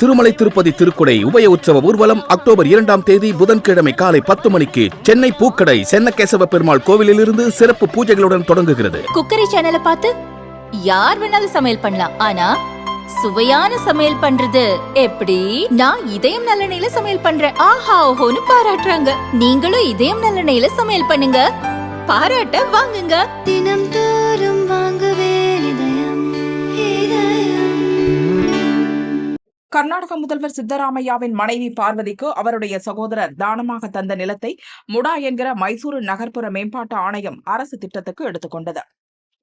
திருமலை திருப்பதி திருக்குடை உபய உற்சவ ஊர்வலம் அக்டோபர் இரண்டாம் தேதி புதன்கிழமை காலை பத்து மணிக்கு சென்னை பூக்கடை சென்னகேசவ பெருமாள் கோவிலிலிருந்து சிறப்பு பூஜைகளுடன் தொடங்குகிறது. குக்கரி சேனலை பார்த்து யார் வேணாலும் சமையல் பண்ணலாம். ஆனா சுவையான சமையல் பண்றது எப்படி? நான் இதயம் நல்லெண்ணெயில சமையல் பண்றேன். ஆஹா ஓஹோன்னு பாராட்டுறாங்க. நீங்களும் இதயம் நல்லெண்ணெயில சமையல் பண்ணுங்க. பாராட்ட வாங்குங்க. தினம் தோறும் கர்நாடக முதல்வர் சித்தராமையாவின் மனைவி பார்வதிக்கு அவருடைய சகோதரர் தானமாக தந்த நிலத்தை முடா என்கிற மைசூரு நகர்ப்புற மேம்பாட்டு ஆணையம் அரசு திட்டத்துக்கு எடுத்துக்கொண்டது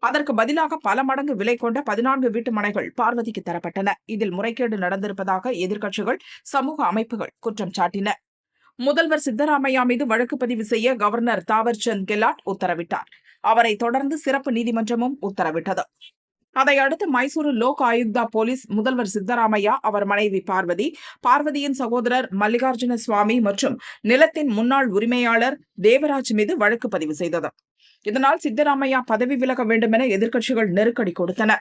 அதற்கு பதிலாக பல மடங்கு விலை கொண்ட பதினான்கு வீட்டு மனைகள் பார்வதிக்கு தரப்பட்டன. இதில் முறைகேடு நடந்திருப்பதாக எதிர்க்கட்சிகள் சமூக அமைப்புகள் குற்றம் சாட்டின. முதல்வர் சித்தராமையா மீது வழக்கு பதிவு செய்ய கவர்னர் தாவர்சந்த் கெலாட் உத்தரவிட்டார். அவரை தொடர்ந்து சிறப்பு நீதிமன்றமும் உத்தரவிட்டது. அதையடுத்து மைசூரு லோக் ஆயுக்தா போலீஸ் முதல்வர் சித்தராமையா அவர் மனைவி பார்வதி பார்வதியின் சகோதரர் மல்லிகார்ஜுன சுவாமி மற்றும் நிலத்தின் முன்னாள் உரிமையாளர் தேவராஜ் மீது வழக்கு பதிவு செய்தது. இதனால் சித்தராமையா பதவி விலக வேண்டுமென எதிர்க்கட்சிகள் நெருக்கடி கொடுத்தன.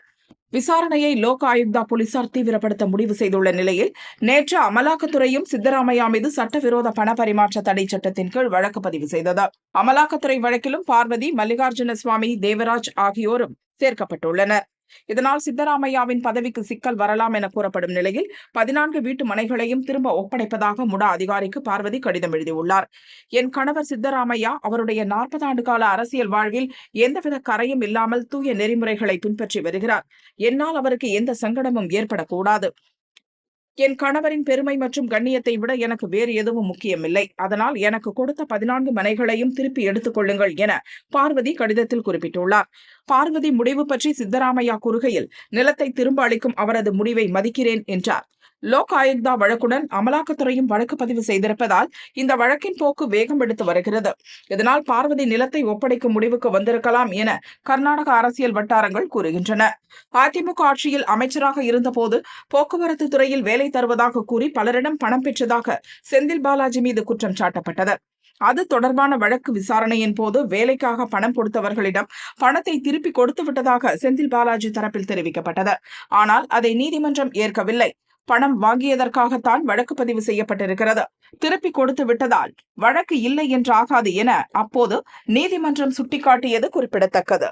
விசாரணையை லோக் ஆயுக்தா போலீசார் தீவிரப்படுத்த முடிவு செய்துள்ள நிலையில் நேற்று அமலாக்கத்துறையும் சித்தராமையா மீது சட்டவிரோத பண பரிமாற்ற தடை சட்டத்தின் கீழ் வழக்கு பதிவு செய்தது. அமலாக்கத்துறை வழக்கிலும் பார்வதி மல்லிகார்ஜுன சுவாமி தேவராஜ் ஆகியோரும் சேர்க்கப்பட்டுள்ளனர். இதனால் சித்தராமையாவின் பதவிக்கு சிக்கல் வரலாம் என கூறப்படும் நிலையில் பதினான்கு வீட்டு மனைகளையும் திரும்ப ஒப்படைப்பதாக முடா அதிகாரிக்கு பார்வதி கடிதம் எழுதியுள்ளார். என் கணவர் சித்தராமையா அவருடைய நாற்பது ஆண்டு கால அரசியல் வாழ்வில் எந்தவித கரையும் இல்லாமல் தூய நெறிமுறைகளை பின்பற்றி வருகிறார். என்னால் அவருக்கு எந்த சங்கடமும் ஏற்படக்கூடாது. என் கணவரின் பெருமை மற்றும் கண்ணியத்தை விட எனக்கு வேறு எதுவும் முக்கியமில்லை. அதனால் எனக்கு கொடுத்த பதினான்கு மனைகளையும் திருப்பி எடுத்துக் கொள்ளுங்கள் என பார்வதி கடிதத்தில் குறிப்பிட்டுள்ளார். பார்வதி முடிவு பற்றி சித்தராமையா கூறுகையில் நிலத்தை திரும்ப அளிக்கும் அவரது முடிவை மதிக்கிறேன் என்றார். லோக் ஆயுக்தா வழக்குடன் அமலாக்கத்துறையும் வழக்கு பதிவு செய்திருப்பதால் இந்த வழக்கின் போக்கு வேகம் எடுத்து வருகிறது. இதனால் பார்வதி நிலத்தை ஒப்படைக்கும் முடிவுக்கு வந்திருக்கலாம் என கர்நாடக அரசியல் வட்டாரங்கள் கூறுகின்றன. அதிமுக ஆட்சியில் அமைச்சராக இருந்தபோது போக்குவரத்து துறையில் வேலை தருவதாக கூறி பலரிடம் பணம் பெற்றதாக செந்தில் பாலாஜி மீது குற்றம் சாட்டப்பட்டது. அது தொடர்பான வழக்கு விசாரணையின் போது வேலைக்காக பணம் கொடுத்தவர்களிடம் பணத்தை திருப்பி கொடுத்து விட்டதாக செந்தில் பாலாஜி தரப்பில் தெரிவிக்கப்பட்டது. ஆனால் அதை நீதிமன்றம் ஏற்கவில்லை. பணம் வாங்கியதற்காகத்தான் வழக்கு பதிவு செய்யப்பட்டிருக்கிறது. திருப்பி கொடுத்து விட்டதால் வழக்கு இல்லை என்றாகாது என அப்போது நீதிமன்றம் சுட்டிக்காட்டியது குறிப்பிடத்தக்கது.